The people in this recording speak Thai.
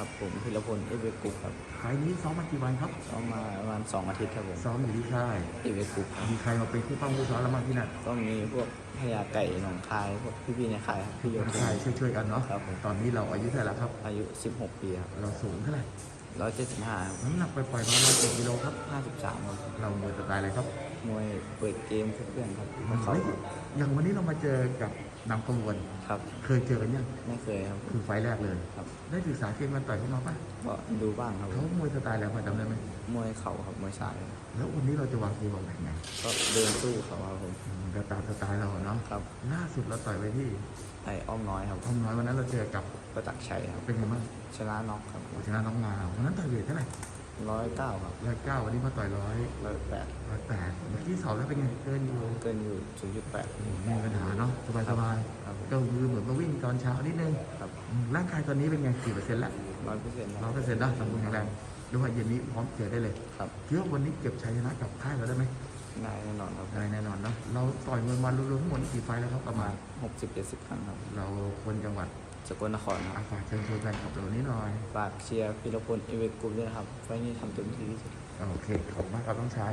ครับผมพิรพลเอเวกุกครับไฟล์นี้ซ้อมมากี่วันครับซ้อมมาประมาณสองอาทิตย์ครับผมซ้อมอยู่ที่ค่ายเอเวกุกครับมีใครมาเป็นคู่ป้องคู่ซ้อมแล้วมางที่นั่นก็มีพวกพญาไก่หนองคายพวกพี่ๆในค่ายครับพี่โยธค่ายช่วยๆกันเนาะครับผมตอนนี้เราอายุเท่าไหร่แล้วครับ อายุ 16 ปีครับเราสูงเท่าไหร่ 175ครับน้ำหนักปล่อยๆมาเราเจ็ดกิโลครับ53ครับเรามวยสไตล์อะไรครับมวยเปิดเกมเพื่อนๆครับเฮ้เขายอย่างวันนี้เรามาเจอกับนำขบวนครับ เคยเจอกันยังไม่เคยครับ คือไฟล์แรกเลยครับ ได้ศึกษาเกมมันต่อยเข้ามาปะก็ดูบ้างครับผเขามมวยสไตล์อะไรพอจำได้ไหมมวยเข่าครับมวยซ้ายครับแล้ววันนี้เราจะวางเกมวางแผนไงก็เดินสู้เขาครับผมอืมก็ตามสไตล์เราอะเนาะครับล่าสุดเราต่อยไปที่ไอ้อ้อมน้อยครับทอมน้อยวันนั้นเราเจอกับประตักชัยครับเป็นไงบ้าง ชนะน็อกครับชนะน้องงาวันนั้นต่อยเวทเท่าไหร่ร้อยเก้าครับร้อยเก้าวันนี้มาต่อยร้อยร้อยแปดร้อยแปดเมื่อกี้สอบแล้วเป็นไงเกินอยู่เกินอยู่ศูนย์จุดแปดไม่มีปัญหาเนาะสบายสบายๆครับผมก็คือเหมือนมาวิ่งตอนเช้านิดนึงครับอืมร่างกายตอนนี้เป็นไงกี่เปอร์เซ็นต์ละร้อยเปอร์เซ็นต์ร้อยเปอร์เซ็นต์นะสมบูรณ์แข็งแรงด้วยว่าเย็นนี้พร้อมเจอได้เลยครับคิดว่าวันนี้เก็บชัยชนะกับค่ายเราได้ไหมได้แน่นอนครับได้แน่นอนเนาะเราต่อยมวยมารวมๆทั้งหมดนี่กี่ไฟล์แล้วครับประมาณหกสิบเจ็ดสิบครั้งครับ เราคนจังหวัด สกลนครคอารับฝากเชิญชวนแฟนคลับเรานี้หน่อย ฝากเชียร์พิรพลเอเวกกรุ๊ปด้วยนะครับไฟล์นี้ทำเต็มที่ที่สุด โอเค ขอบคุณมากครับต้องชาย